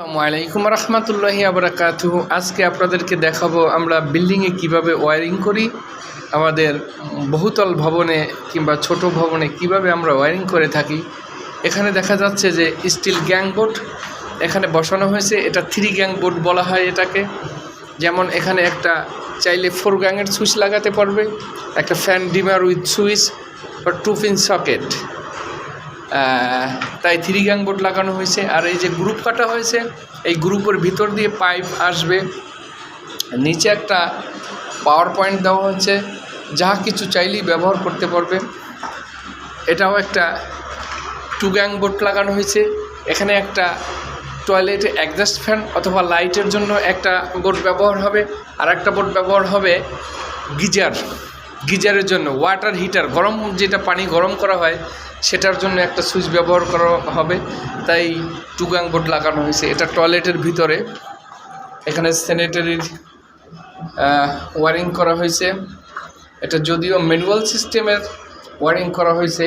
আসসালামু আলাইকুম রহমতুল্লাহি আজকে আপনাদেরকে দেখাবো আমরা বিল্ডিংয়ে কীভাবে ওয়ারিং করি, আমাদের বহুতল ভবনে কিংবা ছোট ভবনে কীভাবে আমরা ওয়ারিং করে থাকি। এখানে দেখা যাচ্ছে যে স্টিল গ্যাং বোর্ড এখানে বসানো হয়েছে, এটা থ্রি গ্যাং বোর্ড বলা হয় এটাকে। যেমন এখানে একটা চাইলে ফোর গ্যাংয়ের সুইচ লাগাতে পারবে, একটা ফ্যান ডিমার উইথ সুইচ বা টু পিন সকেট তাই থ্রি গ্যাং বোর্ড লাগানো হয়েছে। আর এই যে গ্রুপ কাটা হয়েছে, এই গ্রুপের ভিতর দিয়ে পাইপ আসবে। নিচে একটা পাওয়ার পয়েন্ট দেওয়া হয়েছে। যা কিছু চাইলেই ব্যবহার করতে পারবে। এটাও একটা টু গ্যাং বোর্ড লাগানো হয়েছে। এখানে একটা টয়লেটে অ্যাডজাস্ট ফ্যান অথবা লাইটের জন্য একটা বোর্ড ব্যবহার হবে। আর একটা বোর্ড ব্যবহার হবে গিজার। গিজারের জন্য ওয়াটার হিটার গরম যেটা পানি গরম করা হয় সেটার জন্য একটা সুইচ ব্যবহার করা হবে, তাই টু গ্যাং বোর্ড লাগানো হয়েছে। এটা টয়লেটের ভিতরে, এখানে স্যানিটারির ওয়ারিং করা হয়েছে। এটা যদিও ম্যানুয়াল সিস্টেমের ওয়ারিং করা হয়েছে।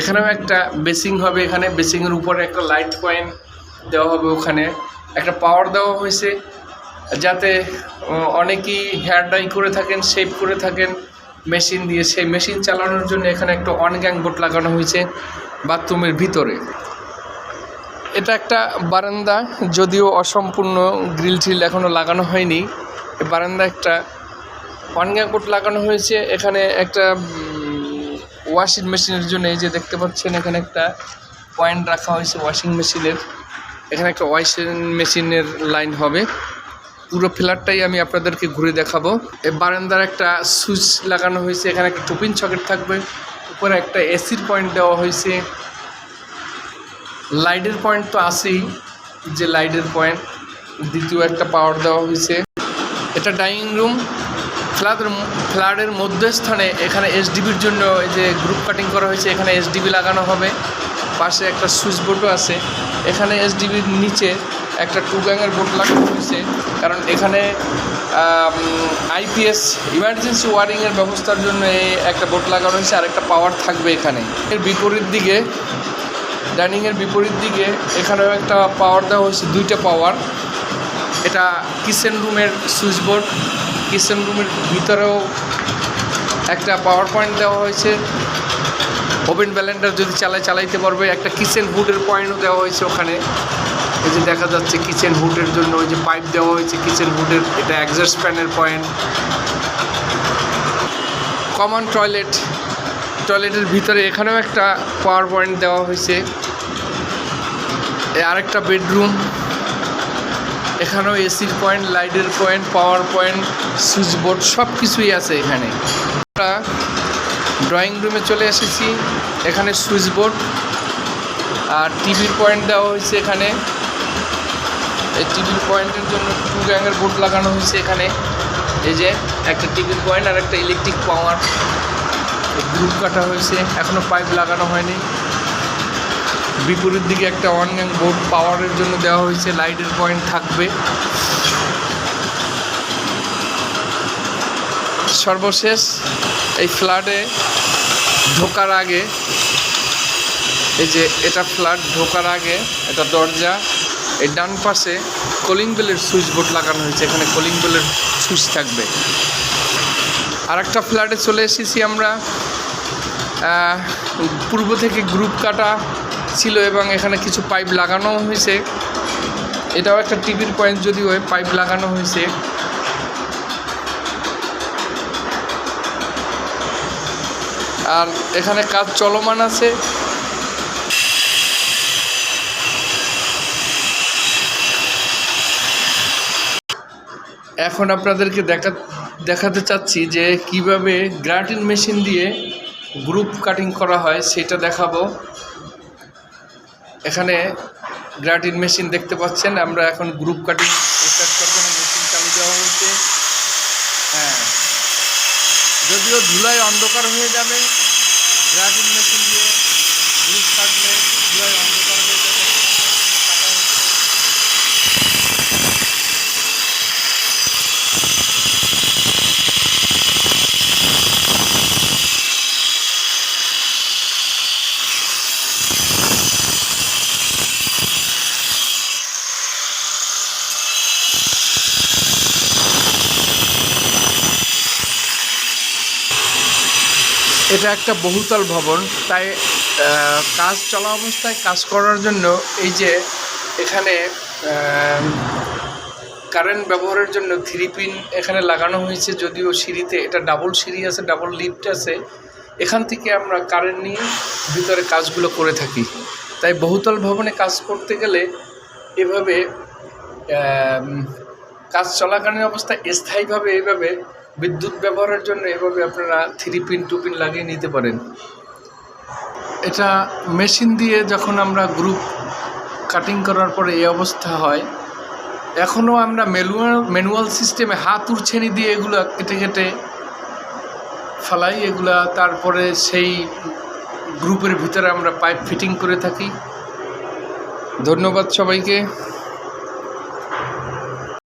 এখানেও একটা বেসিং হবে এখানে। বেসিংয়ের উপরে একটা লাইট পয়েন্ট দেওয়া হবে ওখানে। একটা পাওয়ার দেওয়া হয়েছে, যাতে অনেকেই হেয়ার ডাই করে থাকেন শেপ করে থাকেন। মেশিন দিয়ে সেই মেশিন চালানোর জন্য এখানে একটা অন গ্যাং বোর্ড লাগানো হয়েছে বাথরুমের ভিতরে। এটা একটা বারান্দা, যদিও অসম্পূর্ণ গ্রিল ট্রিল এখনও লাগানো হয়নি। বারান্দা একটা ওয়ান গ্যাং বোর্ড লাগানো হয়েছে। এখানে একটা ওয়াশিং মেশিনের জন্য এই যে দেখতে পাচ্ছেন, এখানে একটা পয়েন্ট রাখা হয়েছে ওয়াশিং মেশিনের এখানে একটা ওয়াশিং মেশিনের লাইন হবে। পুরো ফ্ল্যাটটাই আমি আপনাদেরকে ঘুরে দেখাবো। বারান্দার একটা সুইচ লাগানো হয়েছে, এখানে একটা টুপিন সকেট থাকবে। উপরে একটা এসির পয়েন্ট দেওয়া হয়েছে। লাইটের পয়েন্ট তো আছেই, যে লাইটের পয়েন্ট। দ্বিতীয় একটা পাওয়ার দেওয়া হয়েছে। এটা ডাইনিং রুম। ফ্ল্যাটের ফ্ল্যাটের মধ্যস্থানে এখানে এসডিবির জন্য যে গ্রুপ কাটিং করা হয়েছে, এখানে এসডিবি লাগানো হবে। পাশে একটা সুইচ বোর্ডও আছে। এখানে এসডিবির নিচে একটা টু গ্যাংয়ের বোর্ড লাগানো হয়েছে। কারণ এখানে আইপিএস ইমার্জেন্সি ওয়ারিংয়ের ব্যবস্থার জন্য একটা বোর্ড লাগানো হয়েছে আর একটা পাওয়ার থাকবে এখানে। এর বিপরীত দিকে ডাইনিংয়ের বিপরীত দিকে এখানেও একটা পাওয়ার দেওয়া হয়েছে, দুইটা পাওয়ার এটা কিচেন রুমের সুইচ বোর্ড কিচেন রুমের ভিতরেও একটা পাওয়ার পয়েন্ট দেওয়া হয়েছে। ওভেন ব্যালেন্ডার যদি চালায়, চালাইতে পারবে। একটা কিচেন হুডের পয়েন্টও দেওয়া হয়েছে ওখানে। এই যে দেখা যাচ্ছে কিচেন হুডের জন্য ওই যে পাইপ দেওয়া হয়েছে কিচেন হুডের এটা অ্যাডজাস্ট ফ্যানের পয়েন্ট কমন টয়লেট টয়লেটের ভিতরে এখানেও একটা পাওয়ার পয়েন্ট দেওয়া হয়েছে। আরেকটা বেডরুম এখানেও এসির পয়েন্ট লাইটের point power point switch board সব কিছুই আছে এখানে। আমরা ড্রয়িং রুমে চলে এসেছি, এখানে সুইচ বোর্ড আর টিভির পয়েন্ট দেওয়া হয়েছে এখানে। এই টিভির পয়েন্টের জন্য টু গ্যাংয়ের বোর্ড লাগানো হয়েছে এখানে। এই যে একটা টিভির পয়েন্ট আর একটা ইলেকট্রিক পাওয়ার গ্রুপ কাটা হয়েছে। এখনও পাইপ লাগানো হয়নি। বিপরীত দিকে একটা ওয়ান গ্যাং বোর্ড পাওয়ারের জন্য দেওয়া হয়েছে। লাইটের পয়েন্ট থাকবে। সর্বশেষ এই ফ্ল্যাটে ঢোকার আগে, এই যে এটা ফ্ল্যাট ঢোকার আগে, এটা দরজা এই ডান পাশে কলিং বেলের সুইচ বোর্ড লাগানো হয়েছে। এখানে কলিং বেলের সুইচ থাকবে। আর একটা ফ্ল্যাটে চলে এসেছি আমরা। পূর্ব থেকে গ্রুপ কাটা ছিল এবং এখানে কিছু পাইপ লাগানো হয়েছে। এটাও একটা টিভির পয়েন্ট যদিও পাইপ লাগানো হয়েছে। আর এখানে কাজ চলমান আছে। এখন আপনাদেরকে দেখা, দেখাতে চাচ্ছি যে কীভাবে গ্রাটিন মেশিন দিয়ে গ্রুপ কাটিং করা হয়, সেটা দেখাবো। এখানে গ্রাটিন মেশিন দেখতে পাচ্ছেন, আমরা এখন গ্রুপ কাটিং স্টার্ট করব, মেশিন চালু দেওয়া হয়েছে। হ্যাঁ। যদিও ধুলায় অন্ধকার হয়ে যাবে, গ্রাটিন মেশিন দিয়ে গ্রুপ কাটলে ধুলায় অন্ধকার হয়ে যাবে কাটা হচ্ছে। এটা একটা বহুতল ভবন। তাই কাজ চলা অবস্থায় কাজ করার জন্য এই যে এখানে কারেন্ট ব্যবহারের জন্য থ্রি পিন এখানে লাগানো হয়েছে, যদিও সিঁড়িতে এটা ডাবল সিঁড়ি আছে ডাবল লিফট আছে। এখান থেকে আমরা কারেন্ট নিয়ে ভিতরে কাজগুলো করে থাকি। তাই বহুতল ভবনে কাজ করতে গেলে এভাবে কাজ চলাকালীন অবস্থায় স্থায়ীভাবে এইভাবে বিদ্যুৎ ব্যবহারের জন্য এভাবে আপনারা থ্রি পিন টু পিন লাগিয়ে নিতে পারেন। এটা মেশিন দিয়ে যখন আমরা গ্রুপ কাটিং করার পরে এই অবস্থা হয় এখনও আমরা ম্যানুয়াল ম্যানুয়াল সিস্টেমে হাত উড়ছেনি দিয়ে এগুলো কেটে কেটে ফালাই, এগুলা তারপরে সেই গ্রুপের ভিতরে আমরা পাইপ ফিটিং করে থাকি। ধন্যবাদ সবাইকে।